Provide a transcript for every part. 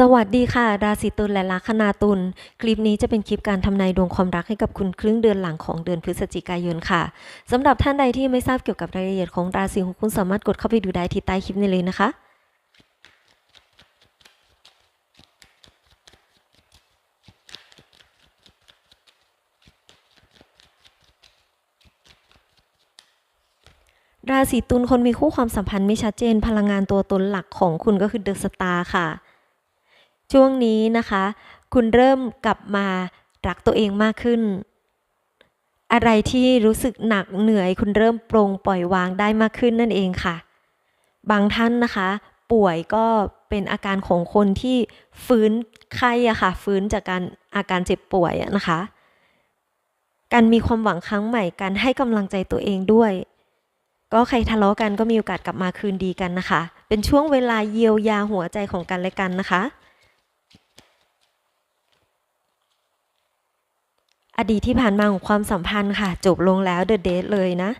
สวัสดีค่ะ ราศีตุลและลัคนาตุลคลิปนี้จะเป็นคลิปการทำนายดวงความรักให้กับคุณครึ่งเดือนหลังของเดือนพฤศจิกายนค่ะสำหรับท่านใดที่ไม่ทราบเกี่ยวกับรายละเอียดของราศีของคุณสามารถกดเข้าไปดูได้ที่ใต้คลิปนี้เลยนะคะราศีตุลคนมีคู่ความสัมพันธ์ไม่ชัดเจนพลังงานตัวตนหลักของคุณก็คือเดอะสตาร์ค่ะ ช่วงนี้นะคะ คุณเริ่มกลับมารักตัวเองมากขึ้น อะไรที่รู้สึกหนักเหนื่อย คุณเริ่มปรงปล่อยวางได้มากขึ้นนั่นเองค่ะ บางท่านนะคะ ป่วยก็เป็นอาการของคนที่ฟื้นไข้อะค่ะ ฟื้นจากการอาการเจ็บป่วยะนะคะ การมีความหวังครั้งใหม่การให้กำลังใจตัวเองด้วย ก็ใครทะเลาะกันก็มีโอกาสกลับมาคืนดีกันนะคะ เป็นช่วงเวลาเยียวยาหัวใจของกันและกันนะคะ อดีตที่ผ่านมาของความสัมพันธ์ค่ะ จบลงแล้วเดอะเดทเลยนะ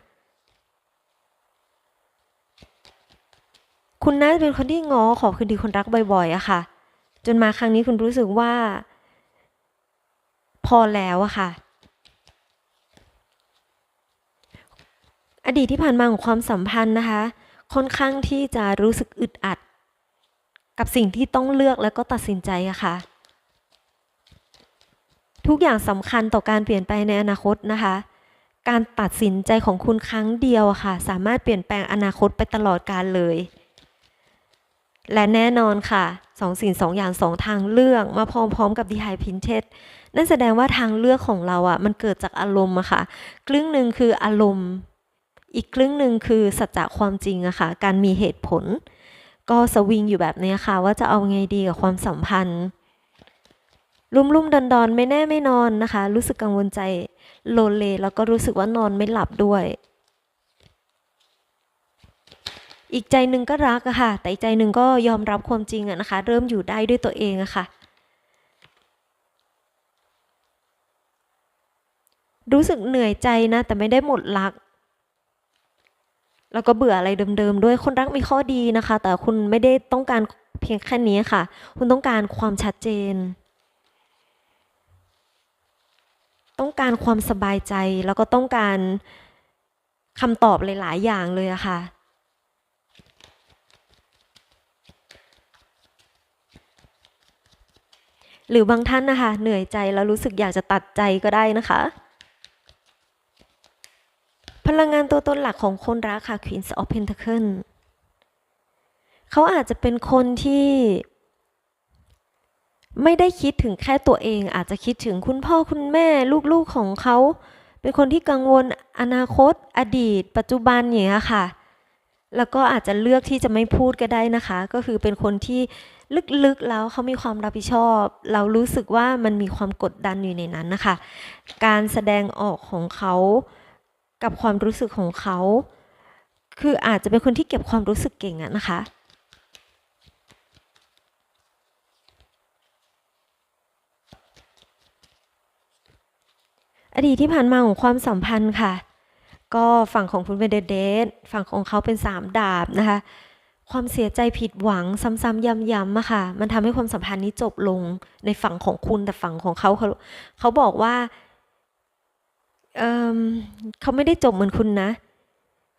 คุณน่าจะเป็นคนที่งอขอคืนดีคนรักบ่อยๆอะค่ะ จนมาครั้งนี้คุณรู้สึกว่า พอแล้วอะค่ะ อดีตที่ผ่านมาของความสัมพันธ์นะคะ ค่อนข้างที่จะรู้สึกอึดอัด กับสิ่งที่ต้องเลือกแล้วก็ตัดสินใจอะค่ะ ทุกอย่างสำคัญต่อการเปลี่ยนแปลงในอนาคตนะคะ การตัดสินใจของคุณครั้งเดียวค่ะ สามารถเปลี่ยนแปลงอนาคตไปตลอดกาลเลย และแน่นอนค่ะสองสิ่งสองอย่างสองทางเลือกมาพร้อมๆกับดีไฮพินเทสนั่นแสดงว่าทางเลือกของเราอะมันเกิดจากอารมณ์อะค่ะ ครึ่งหนึ่งคืออารมณ์ อีกครึ่งหนึ่งคือสัจจะความจริงอะค่ะ การมีเหตุผล ก็สวิงอยู่แบบนี้ค่ะ ว่าจะเอาไงดีกับความสัมพันธ์ รุ่มรุ่มดอนดอนไม่แน่ไม่นอนนะคะ รู้สึกกังวลใจโลเลแล้วก็รู้สึกว่านอนไม่หลับด้วย อีกใจหนึ่งก็รักอะค่ะ แต่อีกใจหนึ่งก็ยอมรับความจริงอะนะคะ เริ่มอยู่ได้ด้วยตัวเองอะค่ะ รู้สึกเหนื่อยใจนะ แต่ไม่ได้หมดรัก แล้วก็เบื่ออะไรเดิมๆด้วยคนรักมีข้อดีนะคะ แต่คุณไม่ได้ต้องการเพียงแค่นี้ค่ะ คุณต้องการความชัดเจน ต้องการความสบายใจแล้วก็ต้องการคำตอบหลายๆอย่างเลยอะค่ะ หรือบางท่านนะคะ เหนื่อยใจแล้วรู้สึกอยากจะตัดใจก็ได้นะคะ พลังงานตัวตนหลักของคนรักค่ะ Queen of Pentacle เขาอาจจะเป็นคนที่ ไม่ได้คิดถึงแค่ตัวเอง อาจจะคิดถึงคุณพ่อคุณแม่ลูกๆของเขา เป็นคนที่กังวลอนาคต อดีต ปัจจุบันอย่างเงี้ยค่ะ แล้วก็อาจจะเลือกที่จะไม่พูดก็ได้นะคะ ก็คือเป็นคนที่ลึกๆแล้วเขามีความรับผิดชอบ เรารู้สึกว่ามันมีความกดดันอยู่ในนั้นนะคะ การแสดงออกของเขากับความรู้สึกของเขา คืออาจจะเป็นคนที่เก็บความรู้สึกเก่งอะนะคะ อดีตที่ผ่านมาของความสัมพันธ์ค่ะ ก็ฝั่งของคุณเป็นเดเดทฝั่งของเขาเป็นสามดาบนะคะ ความเสียใจผิดหวังซ้ำๆย้ำๆอะค่ะ มันทำให้ความสัมพันธ์นี้จบลงในฝั่งของคุณแต่ฝั่งของเขาเขาเขาบอกว่าเออเขาไม่ได้จบเหมือนคุณนะ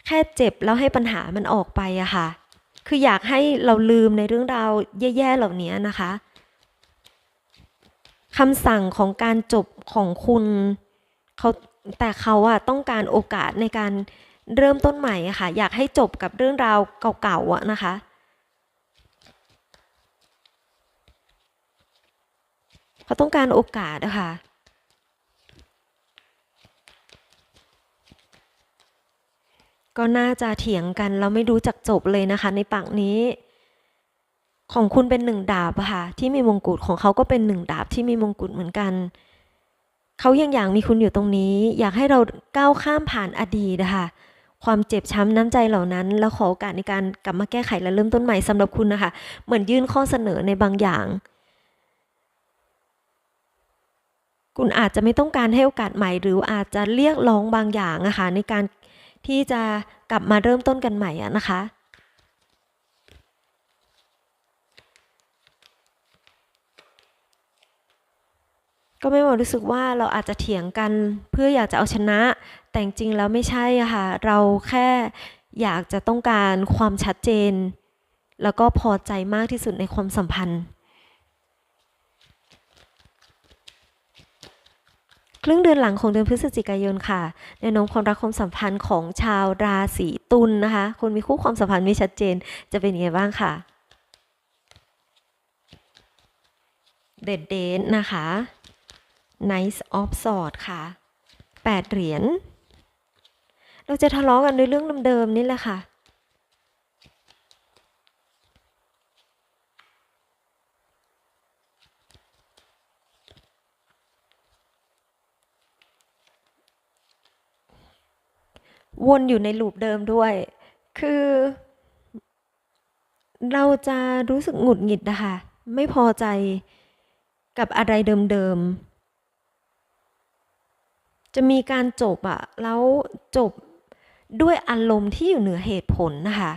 แค่เจ็บแล้วให้ปัญหามันออกไปอะค่ะ คืออยากให้เราลืมในเรื่องราวแย่ๆเหล่านี้นะคะคำสั่งของการจบของคุณ เขาแต่เขาอะต้องการโอกาสในการเริ่มต้นใหม่อะค่ะ อยากให้จบกับเรื่องราวเก่าๆอะนะคะเขาต้องการโอกาสอะค่ะก็น่าจะเถียงกันแล้วไม่รู้จักจบเลยนะคะ ในปากนี้ ของคุณเป็นหนึ่งดาบอะค่ะที่มีมงกุฎของเขาก็เป็นหนึ่งดาบที่มีมงกุฎเหมือนกัน เขายังอยากมีคุณอยู่ตรงนี้ อยากให้เราก้าวข้ามผ่านอดีตนะคะความเจ็บช้ำน้ำใจเหล่านั้น แล้วขอโอกาสในการกลับมาแก้ไขและเริ่มต้นใหม่สำหรับคุณนะคะ เหมือนยื่นข้อเสนอในบางอย่าง คุณอาจจะไม่ต้องการให้โอกาสใหม่ หรืออาจจะเรียกร้องบางอย่างอะคะในการที่จะกลับมาเริ่มต้นกันใหม่นะคะ ก็ไม่หมดรู้สึกว่าเราอาจจะเถียงกันเพื่ออยากจะเอาชนะ แต่จริงแล้วไม่ใช่ค่ะ เราแค่อยากจะต้องการความชัดเจน แล้วก็พอใจมากที่สุดในความสัมพันธ์ ครึ่งเดือนหลังของเดือนพฤศจิกายนค่ะแนวโน้มความรักความสัมพันธ์ของชาวราศีตุลนะคะ คนมีคู่ความสัมพันธ์ไม่ชัดเจนจะเป็นยังไงบ้างค่ะ เด็ดเดนนะคะ Nice of Swords ค่ะ 8 เหรียญ เราจะทะเลาะกันด้วยเรื่องเดิมๆนี่แหละค่ะ วนอยู่ในลูปเดิมด้วย คือ เราจะรู้สึกหงุดหงิดนะคะ ไม่พอใจกับอะไรเดิมๆ จะมีการจบอะแล้วจบด้วยอารมณ์ที่อยู่เหนือเหตุผลนะคะ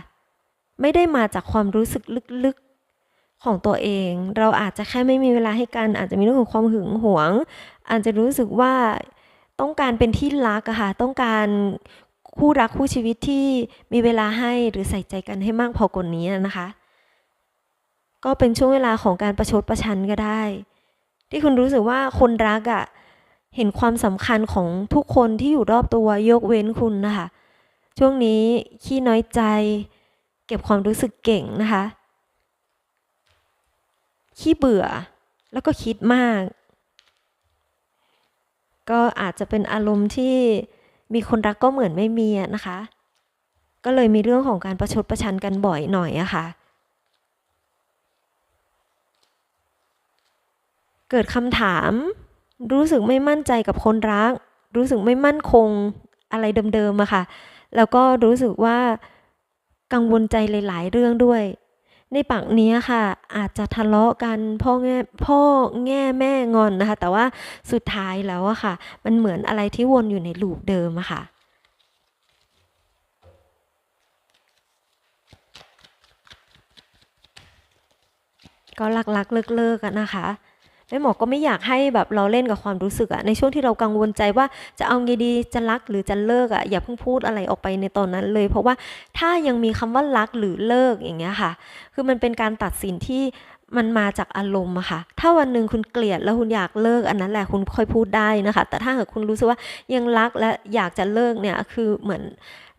ไม่ได้มาจากความรู้สึกลึกๆของตัวเอง เราอาจจะแค่ไม่มีเวลาให้กัน อาจจะมีเรื่องของความหึงหวง อาจจะรู้สึกว่าต้องการเป็นที่รักอะค่ะ ต้องการคู่รักคู่ชีวิตที่มีเวลาให้หรือใส่ใจกันให้มากพอกว่านี้นะคะ ก็เป็นช่วงเวลาของการประชดประชันก็ได้ ที่คุณรู้สึกว่าคนรักอะ่ะ เห็นความสำคัญของทุกคนที่อยู่รอบตัวยกเว้นคุณนะคะ ช่วงนี้ขี้น้อยใจ เก็บความรู้สึกเก่งนะคะ ขี้เบื่อแล้วก็คิดมาก ก็อาจจะเป็นอารมณ์ที่มีคนรักก็เหมือนไม่มีนะคะ ก็เลยมีเรื่องของการประชดประชันกันบ่อยหน่อยอะค่ะเกิดคำถาม รู้สึกไม่มั่นใจกับคนรัก รู้สึกไม่มั่นคงอะไรเดิมๆอะค่ะ แล้วก็รู้สึกว่ากังวลใจหลาย ๆ เรื่องด้วย ในปักนี้ค่ะ อาจจะทะเลาะกันพ่อแง่พ่อแง่แม่งอนนะคะ แต่ว่าสุดท้ายแล้วอะค่ะ มันเหมือนอะไรที่วนอยู่ในลูปเดิมอะค่ะก็ลักๆเลิกๆกันนะคะ แม่หมอก็ไม่อยากให้แบบเราเล่นกับความรู้สึกอะในช่วงที่เรากังวลใจว่าจะเอาไงดีจะรักหรือจะเลิกอะอย่าเพิ่งพูดอะไรออกไปในตอนนั้นเลย เพราะว่าถ้ายังมีคำว่ารักหรือเลิกอย่างเงี้ยค่ะ คือมันเป็นการตัดสินที่มันมาจากอารมณ์อะค่ะ ถ้าวันหนึ่งคุณเกลียดแล้วคุณอยากเลิกอันนั้นแหละคุณค่อยพูดได้นะคะ แต่ถ้าหากคุณรู้สึกว่ายังรักและอยากจะเลิกเนี่ย คือเหมือน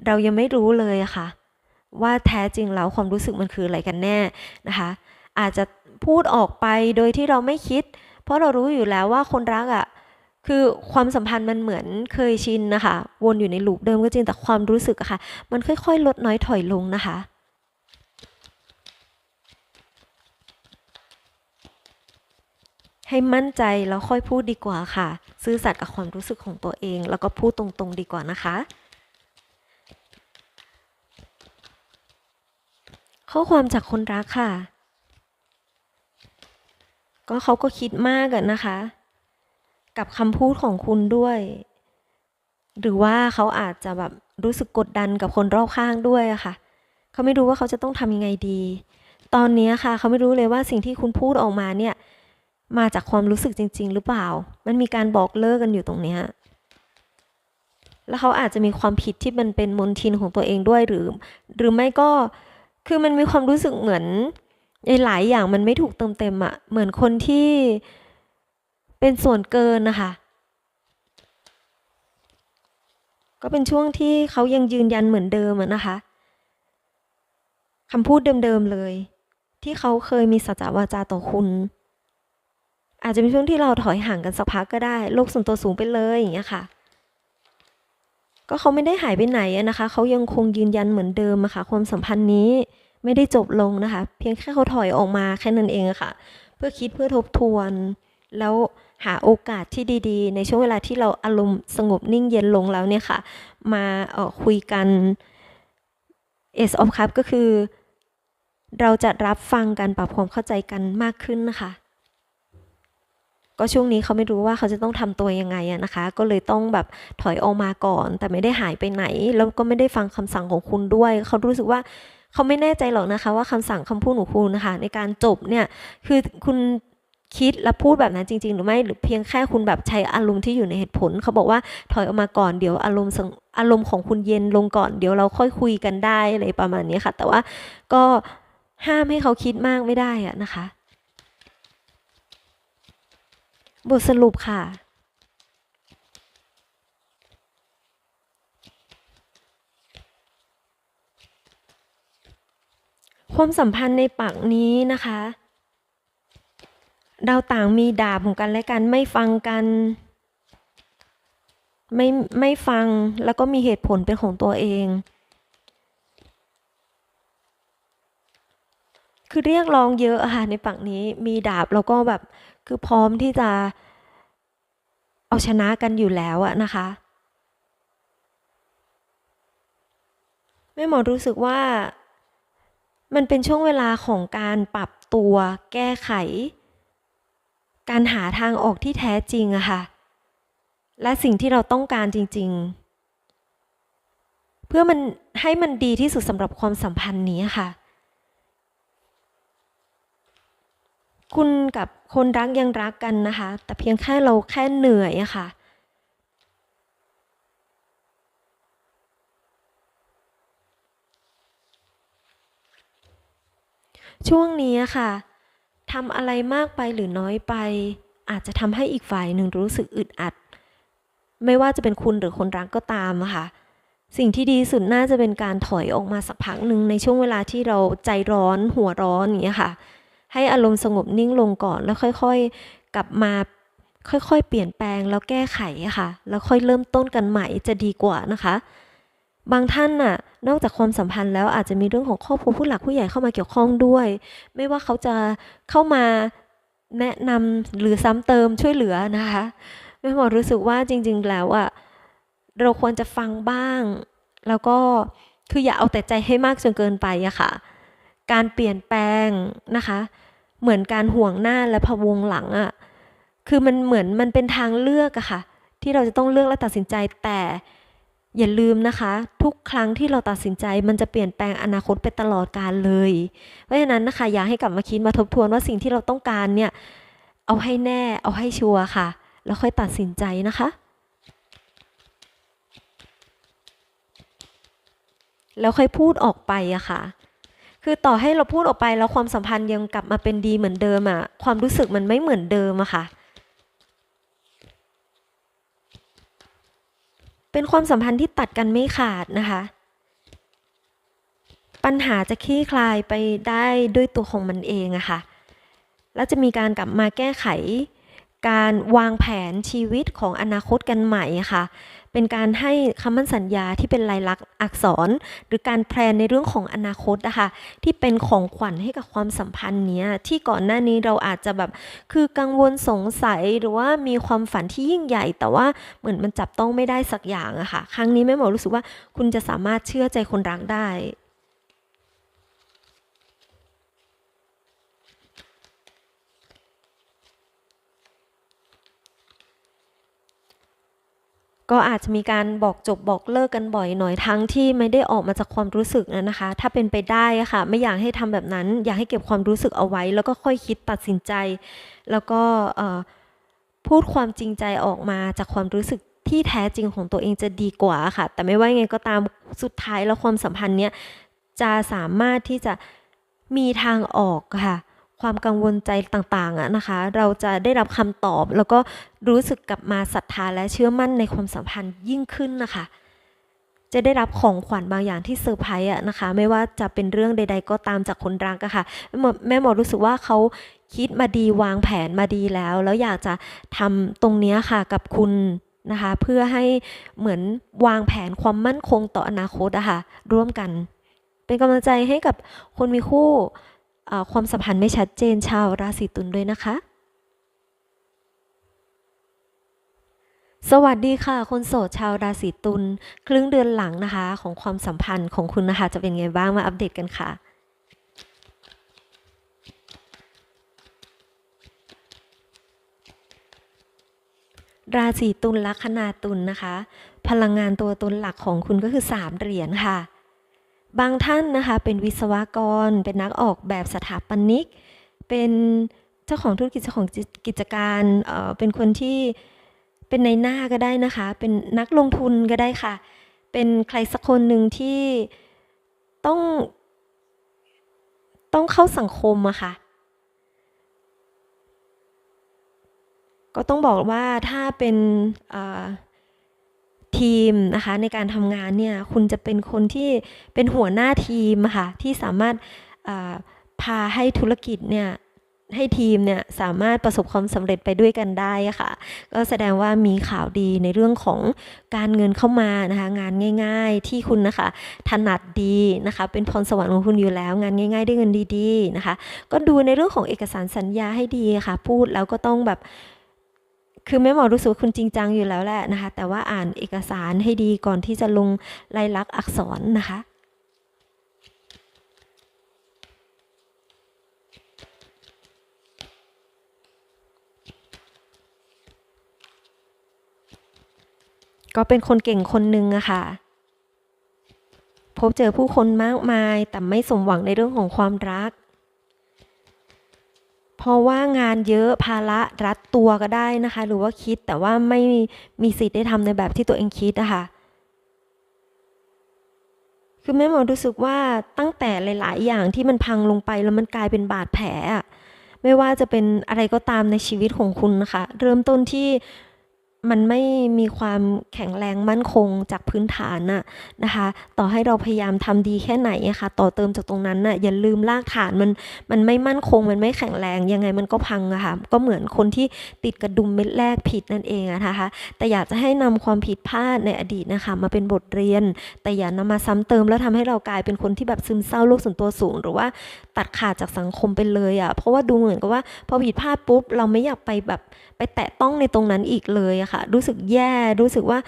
เรายังไม่รู้เลยอะค่ะ ว่าแท้จริงแล้วความรู้สึกมันคืออะไรกันแน่นะคะ อาจจะ พูดออกไปโดยที่เราไม่คิด เพราะเรารู้อยู่แล้วว่าคนรักอะ่ะคือความสัมพันธ์มันเหมือนเคยชินนะคะ วนอยู่ในลูปเดิมก็จริงแต่ความรู้สึกอะค่ะ มันค่อยๆ ลดน้อยถอยลงนะคะให้มั่นใจแล้วค่อยพูดดีกว่าค่ะ ซื่อสัตย์กับความรู้สึกของตัวเอง แล้วก็พูดตรงๆดีกว่านะคะ ข้อความจากคนรักค่ะ ก็เขาก็คิดมากอะนะคะ กับคำพูดของคุณด้วย หรือว่าเขาอาจจะแบบรู้สึกกดดันกับคนรอบข้างด้วยอะค่ะ เขาไม่รู้ว่าเขาจะต้องทำยังไงดี ตอนนี้ค่ะ เขาไม่รู้เลยว่าสิ่งที่คุณพูดออกมาเนี่ย มาจากความรู้สึกจริง ๆ หรือเปล่า มันมีการบอกเลิกกันอยู่ตรงเนี้ยแล้วเขาอาจจะมีความผิดที่มันเป็นมนทินของตัวเองด้วยหรือ หรือไม่ก็คือมันมีความรู้สึกเหมือน หลายอย่างมันไม่ถูกเติมเต็มอะเหมือนคนที่เป็นส่วนเกินนะคะ ก็เป็นช่วงที่เขายังยืนยันเหมือนเดิมนะคะคำพูดเดิมๆเลย ที่เขาเคยมีสัจวาจาต่อคุณ อาจจะเป็นช่วงที่เราถอยห่างกันสักพักก็ได้โลกส่วนตัวสูงไปเลยอย่างเงี้ยค่ะ ก็เขาไม่ได้หายไปไหนนะคะ เขายังคงยืนยันเหมือนเดิมอะค่ะ ความสัมพันธ์นี้ ไม่ได้จบลงนะคะ เพียงแค่เขาถอยออกมาแค่นั้นเองะค่ะ เพื่อคิดเพื่อทบทวน แล้วหาโอกาสที่ดีๆ ในช่วงเวลาที่เราอารมณ์สงบนิ่งเย็นลงแล้วเนี่ยค่ะ มาเออคุยกัน Ace of Cup ก็คือ เราจะรับฟังกันปรับความเข้าใจกันมากขึ้นนะคะ ก็ช่วงนี้เขาไม่รู้ว่าเขาจะต้องทำตัวยังไงอะนะคะ ก็เลยต้องแบบถอยออกมาก่อน แต่ไม่ได้หายไปไหน แล้วก็ไม่ได้ฟังคำสั่งของคุณด้วย เขารู้สึกว่า เขาไม่แน่ใจหรอกนะคะว่าคำสั่งคำพูดของคุณนะคะในการจบเนี่ยคือคุณคิดและพูดแบบนั้นจริง ๆ หรือไม่หรือเพียงแค่คุณแบบใช้อารมณ์ที่อยู่ในเหตุผล เขาบอกว่าถอยออกมาก่อนเดี๋ยวอารมณ์อารมณ์ของคุณเย็นลงก่อนเดี๋ยวเราค่อยคุยกันได้อะไรประมาณนี้ค่ะ แต่ว่าก็ห้ามให้เขาคิดมากไม่ได้อะนะคะ บทสรุปค่ะ ความสัมพันธ์ในปักนี้นะคะ เราต่างมีดาบของกันและกันไม่ฟังกันไม่ไม่ฟังแล้วก็มีเหตุผลเป็นของตัวเอง คือเรียกร้องเยอะอะค่ะในปักนี้มีดาบแล้วก็แบบคือพร้อมที่จะเอาชนะกันอยู่แล้วอะนะคะแม่หมอรู้สึกว่า มันเป็นช่วงเวลาของการปรับตัวแก้ไข การหาทางออกที่แท้จริงอะค่ะ และสิ่งที่เราต้องการจริง ๆ เพื่อมันให้มันดีที่สุดสำหรับความสัมพันธ์นี้ค่ะ คุณกับคนรักยังรักกันนะคะ แต่เพียงแค่เราแค่เหนื่อยอะค่ะ ช่วงนี้อะค่ะทำอะไรมากไปหรือน้อยไป อาจจะทำให้อีกฝ่ายหนึ่งรู้สึกอึดอัด ไม่ว่าจะเป็นคุณหรือคนรักก็ตามอะค่ะ สิ่งที่ดีสุดน่าจะเป็นการถอยออกมาสักพักหนึ่งในช่วงเวลาที่เราใจร้อนหัวร้อนอย่างเงี้ยค่ะ ให้อารมณ์สงบนิ่งลงก่อนแล้วค่อยๆ กลับมาค่อยๆ เปลี่ยนแปลงแล้วแก้ไขอะค่ะ แล้วค่อยเริ่มต้นกันใหม่จะดีกว่านะคะ บางท่านน่ะ นอกจากความสัมพันธ์แล้วอาจจะมีเรื่องของครอบครัวผู้หลักผู้ใหญ่เข้ามาเกี่ยวข้องด้วย ไม่ว่าเขาจะเข้ามาแนะนำหรือซ้ำเติมช่วยเหลือนะคะแม่หมอรู้สึกว่าจริง ๆ แล้วอะเราควรจะฟังบ้าง แล้วก็คืออย่าเอาแต่ใจให้มากจนเกินไปอะค่ะ การเปลี่ยนแปลงนะคะ เหมือนการห่วงหน้าและพะวงหลังอะคือมันเหมือนมันเป็นทางเลือกอะค่ะ ที่เราจะต้องเลือกและตัดสินใจแต่ อย่าลืมนะคะ ทุกครั้งที่เราตัดสินใจมันจะเปลี่ยนแปลงอนาคตไปตลอดกาลเลย เพราะฉะนั้นนะคะ อยากให้กลับมาคิดมาทบทวนว่าสิ่งที่เราต้องการเนี่ย เอาให้แน่ เอาให้ชัวร์ค่ะ แล้วค่อยตัดสินใจนะคะ แล้วค่อยพูดออกไปอะค่ะ คือต่อให้เราพูดออกไปแล้วความสัมพันธ์ยังกลับมาเป็นดีเหมือนเดิมอะความรู้สึกมันไม่เหมือนเดิมอะค่ะ เป็นความสัมพันธ์ที่ตัดกันไม่ขาดนะคะ ปัญหาจะคลี่คลายไปได้ด้วยตัวของมันเองอะค่ะ แล้วจะมีการกลับมาแก้ไข การวางแผนชีวิตของอนาคตกันใหม่ค่ะ เป็นการให้คำมั่นสัญญาที่เป็นลายลักษณ์อักษร หรือการแพลนในเรื่องของอนาคตนะคะที่เป็นของขวัญให้กับความสัมพันธ์เนี้ยที่ก่อนหน้านี้เราอาจจะแบบคือกังวลสงสัยหรือว่ามีความฝันที่ยิ่งใหญ่ แต่ว่าเหมือนมันจับต้องไม่ได้สักอย่างอะค่ะ ครั้งนี้แม่หมอรู้สึกว่าคุณจะสามารถเชื่อใจคนรักได้ ก็อาจจะมีการบอกจบบอกเลิกกันบ่อยหน่อยทั้งที่ไม่ได้ออกมาจากความรู้สึกนะนะคะ ถ้าเป็นไปได้ค่ะ ไม่อยากให้ทำแบบนั้น อยากให้เก็บความรู้สึกเอาไว้ แล้วก็ค่อยคิดตัดสินใจ แล้วก็พูดความจริงใจออกมาจากความรู้สึกที่แท้จริงของตัวเองจะดีกว่าค่ะ แต่ไม่ว่าไงก็ตามสุดท้ายแล้วความสัมพันธ์เนี้ยจะสามารถที่จะมีทางออกค่ะ ความกังวลใจต่างๆอะนะคะ เราจะได้รับคำตอบ แล้วก็รู้สึกกลับมาศรัทธาและเชื่อมั่นในความสัมพันธ์ยิ่งขึ้นนะคะ จะได้รับของขวัญบางอย่างที่เซอร์ไพรส์อะนะคะ ไม่ว่าจะเป็นเรื่องใด ๆ ก็ตามจากคนรักอะค่ะแม่หมอแม่หมอรู้สึกว่าเขาคิดมาดีวางแผนมาดีแล้ว แล้วอยากจะทำตรงนี้ค่ะกับคุณนะคะเพื่อให้เหมือนวางแผนความมั่นคงต่ออนาคตอะค่ะร่วมกัน เป็นกำลังใจให้กับคนมีคู่ ความสัมพันธ์ไม่ชัดเจนชาวราศีตุลด้วยนะคะ สวัสดีค่ะ คนโสดชาวราศีตุลครึ่งเดือนหลังนะคะ ของความสัมพันธ์ของคุณนะคะ จะเป็นไงบ้างมาอัปเดตกันค่ะราศีตุลลัคนาตุลนะคะ พลังงานตัวตนหลักของคุณก็คือสามเหรียญค่ะ บางท่านนะคะเป็นวิศวกร เป็นนักออกแบบสถาปนิก เป็นเจ้าของธุรกิจเจ้าของกิจการเเป็นคนที่เป็นในหน้าก็ได้นะคะ เป็นนักลงทุนก็ได้ค่ะ เป็นใครสักคนหนึ่งที่ต้องต้องเข้าสังคมอะค่ะ ก็ต้องบอกว่าถ้าเป็นเอ่อ ทีมนะคะในการทำงานเนี่ยคุณจะเป็นคนที่เป็นหัวหน้าทีมค่ะที่สามารถพาให้ธุรกิจเนี่ยให้ทีมเนี่ยสามารถประสบความสำเร็จไปด้วยกันได้ค่ะ ก็แสดงว่ามีข่าวดีในเรื่องของการเงินเข้ามานะคะ งานง่าย ๆ ที่คุณนะคะถนัดดีนะคะ เป็นพรสวรรค์ของคุณอยู่แล้ว งานง่าย ๆ ได้เงินดี ๆนะคะ ก็ดูในเรื่องของเอกสารสัญญาให้ดีค่ะ พูดแล้วก็ต้องแบบ คือแม่หมอรู้สึกว่าคุณจริงจังอยู่แล้วแหละนะคะ แต่ว่าอ่านเอกสารให้ดีก่อนที่จะลงลายลักษณ์อักษรนะคะก็เป็นคนเก่งคนหนึ่งอะค่ะ พบเจอผู้คนมากมายแต่ไม่สมหวังในเรื่องของความรัก เพราะว่างานเยอะภาระรัดตัวก็ได้นะคะ หรือว่าคิดแต่ว่าไม่มีสิทธิ์ได้ทำในแบบที่ตัวเองคิดนะคะคือแม่หมอรู้สึกว่าตั้งแต่หลาย ๆ อย่างที่มันพังลงไปแล้วมันกลายเป็นบาดแผลไม่ว่าจะเป็นอะไรก็ตามในชีวิตของคุณนะคะ เริ่มต้นที่ มันไม่มีความแข็งแรงมั่นคงจากพื้นฐานน่ะนะคะ ต่อให้เราพยายามทำดีแค่ไหนอะคะต่อเติมจากตรงนั้นน่ะอย่าลืมรากฐานมันมันไม่มั่นคงมันไม่แข็งแรงยังไงมันก็พังอะค่ะก็เหมือนคนที่ติดกระดุมเม็ดแรกผิดนั่นเองอะนะคะ แต่อยากจะให้นำความผิดพลาดในอดีตนะคะ มาเป็นบทเรียน แต่อย่านำมาซ้ำเติมแล้วทำให้เรากลายเป็นคนที่แบบซึมเศร้าโลกส่วนตัวสูง หรือว่า ตัดขาดจากสังคมไปเลยอะเพราะว่าดูเหมือนกับว่าพอผิดพลาดปุ๊บ เราไม่อยากไปแบบไปแตะต้องในตรงนั้นอีกเลยอะค่ะ รู้สึกแย่รู้สึกว่า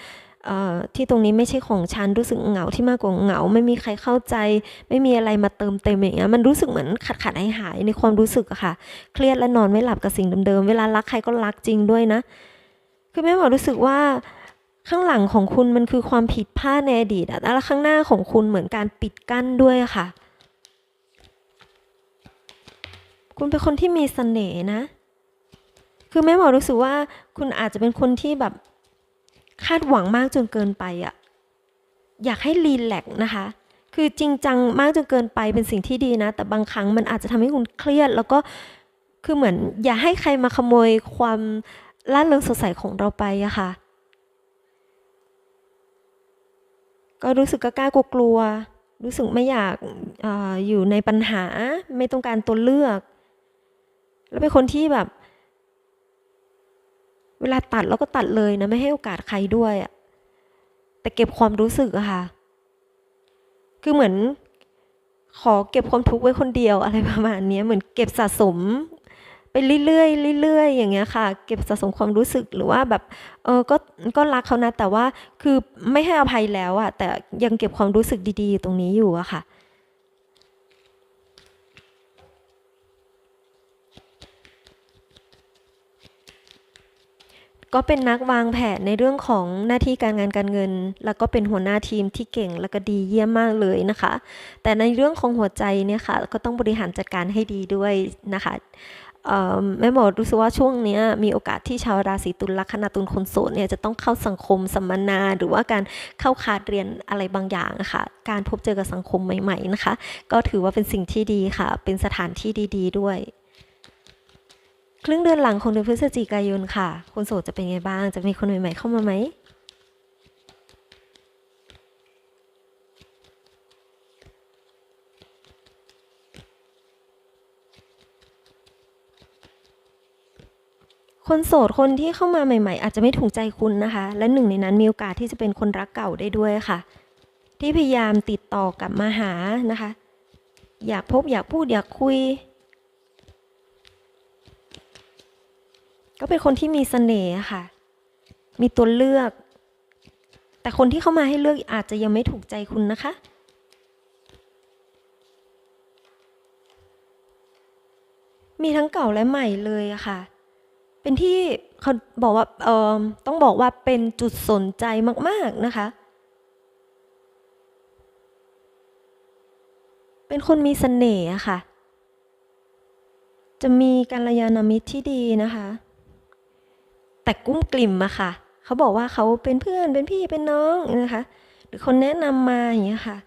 ที่ตรงนี้ไม่ใช่ของฉันรู้สึกเหงาที่มากกว่าเหงา ไม่มีใครเข้าใจ ไม่มีอะไรมาเติมเต็มอย่างเงี้ยมันรู้สึกเหมือนขาดขาดหายหายในความรู้สึกอะค่ะ เครียดและนอนไม่หลับกับสิ่งเดิมๆเวลารักใครก็รักจริงด้วยนะ คือแม่หมอรู้สึกว่าข้างหลังของคุณมันคือความผิดพลาดในอดีตอะแล้วข้างหน้าของคุณเหมือนการปิดกั้นด้วยค่ะ คุณเป็นคนที่มีเสน่ห์นะ คือแม่หมอรู้สึกว่าคุณอาจจะเป็นคนที่แบบคาดหวังมากจนเกินไปอะอยากให้รีแลกซ์นะคะ คือจริงจังมากจนเกินไปเป็นสิ่งที่ดีนะ แต่บางครั้งมันอาจจะทำให้คุณเครียด แล้วก็คือเหมือน อย่าให้ใครมาขโมยความล่าเริงสดใสของเราไปอะค่ะ ก็รู้สึกกล้ากลัว รู้สึกไม่อยากอออยู่ในปัญหา ไม่ต้องการตัวเลือก แล้วเป็นคนที่แบบ เวลาตัดแล้วก็ตัดเลยนะ ไม่ให้โอกาสใครด้วยอะแต่เก็บความรู้สึกอะค่ะ คือเหมือน ขอเก็บความทุกข์ไว้คนเดียวอะไรประมาณนี้เหมือนเก็บสะสมไปเรื่อยๆเรื่อยๆอย่างเงี้ยค่ะ เก็บสะสมความรู้สึกหรือว่าแบบเออก็ก็รักเขานะแต่ว่าคือไม่ให้อภัยแล้วอะแต่ยังเก็บความรู้สึกดี ๆ ตรงนี้อยู่อะค่ะ ก็เป็นนักวางแผนในเรื่องของหน้าที่การงานการเงิน แล้วก็เป็นหัวหน้าทีมที่เก่งแล้วก็ดีเยี่ยมมากเลยนะคะ แต่ในเรื่องของหัวใจเนี่ยค่ะก็ต้องบริหารจัดการให้ดีด้วยนะคะแม่หมอรู้สึกว่าช่วงนี้มีโอกาสที่ชาวราศีตุลลัคนาตุลคนโสดเนี่ยจะต้องเข้าสังคมสัมมนา หรือว่าการเข้าคาดเรียนอะไรบางอย่างะค่ะ การพบเจอกับสังคมใหม่ ๆนะคะ ก็ถือว่าเป็นสิ่งที่ดีค่ะ เป็นสถานที่ดี ๆด้วย ครึ่งเดือนหลังของเดือนพฤศจิกายนค่ะ คนโสดจะเป็นไงบ้าง จะมีคนใหม่ๆเข้ามาไหมคนโสดคนที่เข้ามาใหม่ๆ อาจจะไม่ถูกใจคุณนะคะ และหนึ่งในนั้นมีโอกาสที่จะเป็นคนรักเก่าได้ด้วยค่ะ ที่พยายามติดต่อกลับมาหานะคะ อยากพบอยากพูดอยากคุย ก็เป็นคนที่มีเสน่ห์ค่ะ มีตัวเลือก แต่คนที่เข้ามาให้เลือกอาจจะยังไม่ถูกใจคุณนะคะ มีทั้งเก่าและใหม่เลยอะค่ะ เป็นที่เขาบอกว่าเออต้องบอกว่าเป็นจุดสนใจมาก ๆนะคะ เป็นคนมีเสน่ห์ค่ะจะมีกัลยาณมิตรที่ดีนะคะ แต่กุ้มกลิ่มอะค่ะ เขาบอกว่าเขาเป็นเพื่อนเป็นพี่เป็นน้องนะคะ หรือคนแนะนำมาอย่างเงี้ยค่ะ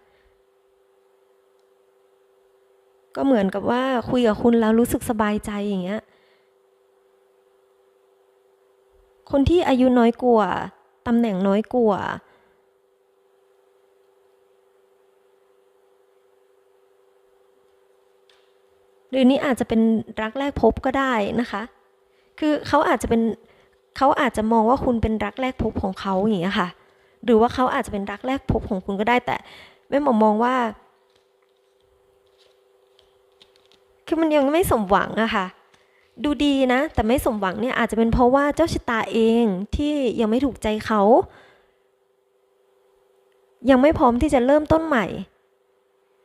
ก็เหมือนกับว่าคุยกับคุณแล้วรู้สึกสบายใจอย่างเงี้ย คนที่อายุน้อยกว่าตำแหน่งน้อยกว่าหรือนี่อาจจะเป็นรักแรกพบก็ได้นะคะ คือเขาอาจจะเป็น เขาอาจจะมองว่าคุณเป็นรักแรกพบของเขาอย่างเงี้ยค่ะ หรือว่าเขาอาจจะเป็นรักแรกพบของคุณก็ได้แต่แม่หมอมองว่า คือมันยังไม่สมหวังอะค่ะ ดูดีนะ แต่ไม่สมหวังเนี่ยอาจจะเป็นเพราะว่าเจ้าชะตาเองที่ยังไม่ถูกใจเขา ยังไม่พร้อมที่จะเริ่มต้นใหม่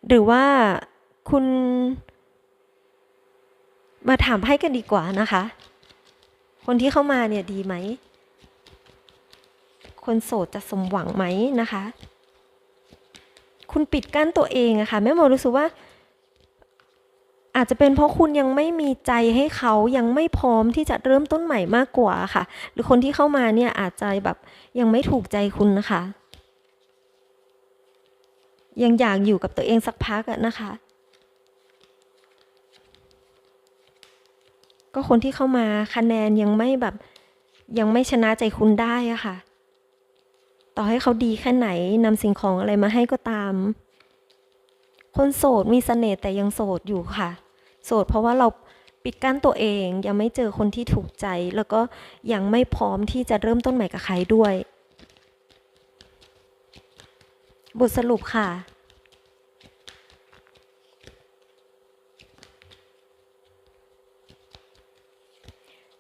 หรือว่าคุณมาถามให้กันดีกว่านะคะ คนที่เข้ามาเนี่ยดีไหม คนโสดจะสมหวังไหมนะคะ คุณปิดกั้นตัวเองอะค่ะแม่โมรู้สึกว่า อาจจะเป็นเพราะคุณยังไม่มีใจให้เขายังไม่พร้อมที่จะเริ่มต้นใหม่มากกว่าค่ะ หรือคนที่เข้ามาเนี่ยอาจจะแบบยังไม่ถูกใจคุณนะคะ ยังอยากอยู่กับตัวเองสักพักนะคะ ก็คนที่เข้ามาคะแนนยังไม่แบบ ยังไม่ชนะใจคุณได้อะค่ะ ต่อให้เขาดีแค่ไหนนำสิ่งของอะไรมาให้ก็ตาม คนโสดมีเสน่ห์แต่ยังโสดอยู่ค่ะ โสดเพราะว่าเราปิดกั้นตัวเองยังไม่เจอคนที่ถูกใจ แล้วก็ยังไม่พร้อมที่จะเริ่มต้นใหม่กับใครด้วย บทสรุปค่ะ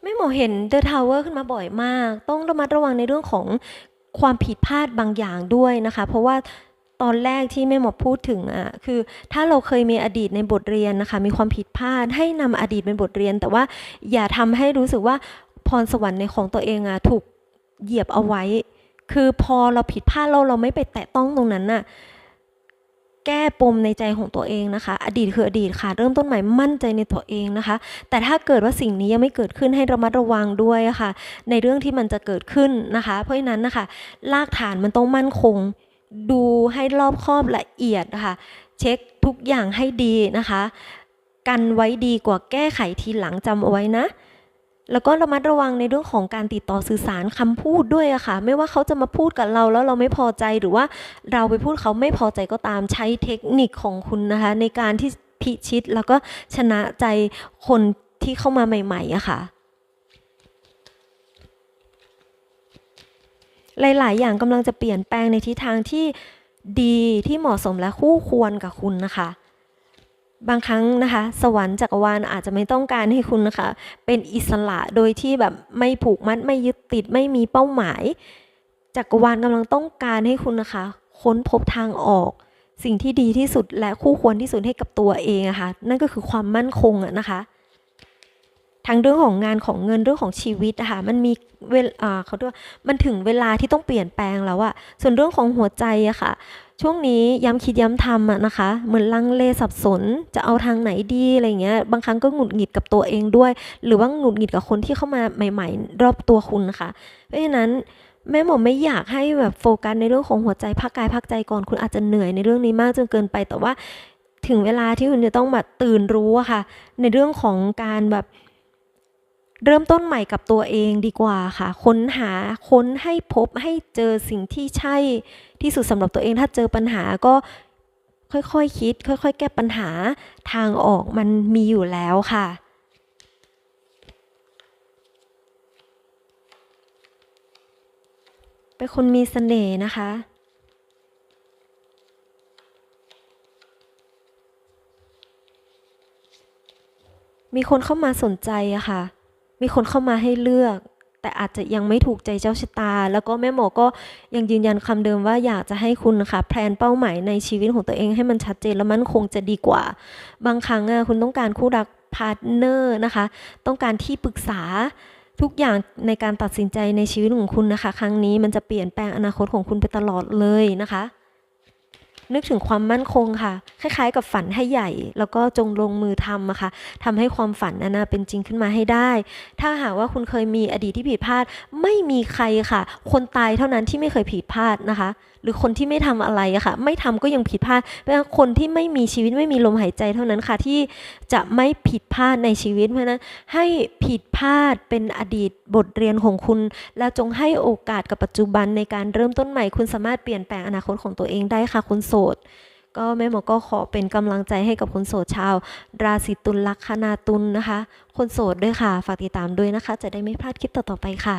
แม่หมอเห็นเดอะทาวเวอร์ขึ้นมาบ่อยมาก ต้องระมัดระวังในเรื่องของความผิดพลาดบางอย่างด้วยนะคะ เพราะว่าตอนแรกที่แม่หมอพูดถึงอะคือถ้าเราเคยมีอดีตในบทเรียนนะคะ มีความผิดพลาดให้นำอดีตเป็นบทเรียน แต่ว่าอย่าทำให้รู้สึกว่าพรสวรรค์ในของตัวเองอะถูกเหยียบเอาไว้ คือพอเราผิดพลาดเราเราไม่ไปแตะต้องตรงนั้นน่ะ แก้ปมในใจของตัวเองนะคะ อดีตคืออดีตค่ะ เริ่มต้นใหม่มั่นใจในตัวเองนะคะ แต่ถ้าเกิดว่าสิ่งนี้ยังไม่เกิดขึ้นให้ระมัดระวังด้วยะค่ะ ในเรื่องที่มันจะเกิดขึ้นนะคะ เพราะฉะนั้นนะคะรากฐานมันต้องมั่นคง ดูให้รอบคอบละเอียดนะคะเช็คทุกอย่างให้ดีนะคะ กันไว้ดีกว่าแก้ไขทีหลังจำเอาไว้นะ แล้วก็ระมัดระวังในเรื่องของการติดต่อสื่อสารคำพูดด้วยอะค่ะ ไม่ว่าเขาจะมาพูดกับเราแล้วเราไม่พอใจหรือว่าเราไปพูดเขาไม่พอใจก็ตามใช้เทคนิคของคุณนะคะ ในการที่พิชิตแล้วก็ชนะใจคนที่เข้ามาใหม่ๆอะค่ะหลาย ๆ อย่างกำลังจะเปลี่ยนแปลงในทิศทางที่ดีที่เหมาะสมและคู่ควรกับคุณนะคะ บางครั้งนะคะ สวรรค์จักรวาลอาจจะไม่ต้องการให้คุณนะคะ เป็นอิสระโดยที่แบบไม่ผูกมัดไม่ยึดติดไม่มีเป้าหมาย จักรวาลกำลังต้องการให้คุณนะคะ ค้นพบทางออก สิ่งที่ดีที่สุดและคู่ควรที่สุดให้กับตัวเองอะคะ่ะนั่นก็คือความมั่นคงอะนะคะทั้งเรื่องของงานของเงินเรื่องของชีวิตอะค่ะมันมีเวลาเขาเรียกว่ามันถึงเวลาที่ต้องเปลี่ยนแปลงแล้วอะส่วนเรื่องของหัวใจอะค่ะ ช่วงนี้ย้ำคิดย้ำทำอะนะคะ เหมือนลังเลสับสน จะเอาทางไหนดีอะไรเงี้ย บางครั้งก็หงุดหงิดกับตัวเองด้วย หรือว่าหงุดหงิดกับคนที่เข้ามาใหม่ ๆ รอบตัวคุณนะคะเพราะฉะนั้นแม่หมอไม่อยากให้แบบโฟกัสในเรื่องของหัวใจพักกายพักใจก่อนคุณอาจจะเหนื่อยในเรื่องนี้มากจนเกินไป แต่ว่าถึงเวลาที่คุณจะต้องแบบตื่นรู้อะค่ะ ในเรื่องของการแบบเริ่มต้นใหม่กับตัวเองดีกว่าค่ะ ค้นหาค้นให้พบให้เจอสิ่งที่ใช่ ที่สุดสำหรับตัวเองถ้าเจอปัญหาก็ค่อยๆคคิด ค่อย ๆ แก้ปัญหาทางออกมันมีอยู่แล้วค่ะเป็นคนมีเสน่ห์นะคะมีคนเข้ามาสนใจอะค่ะ มีคนเข้ามาให้เลือก แต่อาจจะยังไม่ถูกใจเจ้าชะตา แล้วก็แม่หมอก็ยังยืนยันคำเดิมว่าอยากจะให้คุณนะคะแพลนเป้าหมายในชีวิตของตัวเองให้มันชัดเจนและมั่นคงจะดีกว่า บางครั้งอะคุณต้องการคู่รักพาร์ทเนอร์นะคะ ต้องการที่ปรึกษาทุกอย่างในการตัดสินใจในชีวิตของคุณนะคะ ครั้งนี้มันจะเปลี่ยนแปลงอนาคตของคุณไปตลอดเลยนะคะ นึกถึงความมั่นคงค่ะ คล้ายๆ กับฝันให้ใหญ่ แล้วก็จงลงมือทำอะค่ะทำให้ความฝันนั้นเป็นจริงขึ้นมาให้ได้ ถ้าหากว่าคุณเคยมีอดีตที่ผิดพลาด ไม่มีใครค่ะ คนตายเท่านั้นที่ไม่เคยผิดพลาดนะคะ หรือคนที่ไม่ทำอะไรอะค่ะ ไม่ทำก็ยังผิดพลาดเพราะคนที่ไม่มีชีวิตไม่มีลมหายใจเท่านั้นค่ะ ที่จะไม่ผิดพลาดในชีวิตเพราะนั้นให้ผิดพลาดเป็นอดีตบทเรียนของคุณ แล้วจงให้โอกาสกับปัจจุบันในการเริ่มต้นใหม่ คุณสามารถเปลี่ยนแปลงอนาคตของตัวเองได้ค่ะ คุณโสดก็แม่หมอก็ขอเป็นกำลังใจให้กับคนโสดชาว ราศีตุลลัคนาตุลนะคะ คนโสดด้วยค่ะ ฝากติดตามด้วยนะคะ จะได้ไม่พลาดคลิปต่อๆไปค่ะ